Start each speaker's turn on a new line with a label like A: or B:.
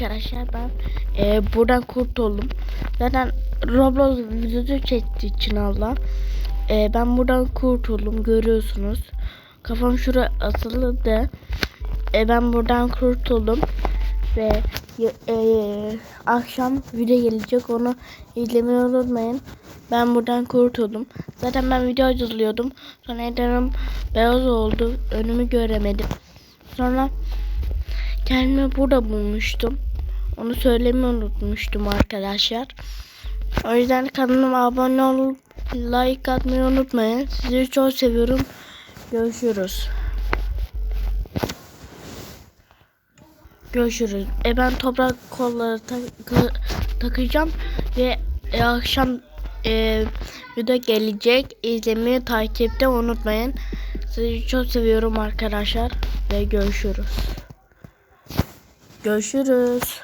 A: Arkadaşlar ben e, buradan kurtuldum. Zaten Roblox videosu çektiği için Allah. E, ben buradan kurtuldum görüyorsunuz. Kafam şuraya asılı da e, ben buradan kurtuldum. Ve e, akşam video gelecek onu izlemeyi unutmayın. Ben buradan kurtuldum. Zaten ben video hazırlıyordum. Sonra ekranım beyaz oldu. Önümü göremedim. Sonra kendimi burada bulmuştum. Onu söylemeyi unutmuştum arkadaşlar. O yüzden kanalıma abone olup like atmayı unutmayın. Sizi çok seviyorum. Görüşürüz. Görüşürüz. E ben toprak kolları takı- takacağım ve e, akşam e, video gelecek. İzlemeyi takipte unutmayın. Sizi çok seviyorum arkadaşlar ve görüşürüz. Görüşürüz.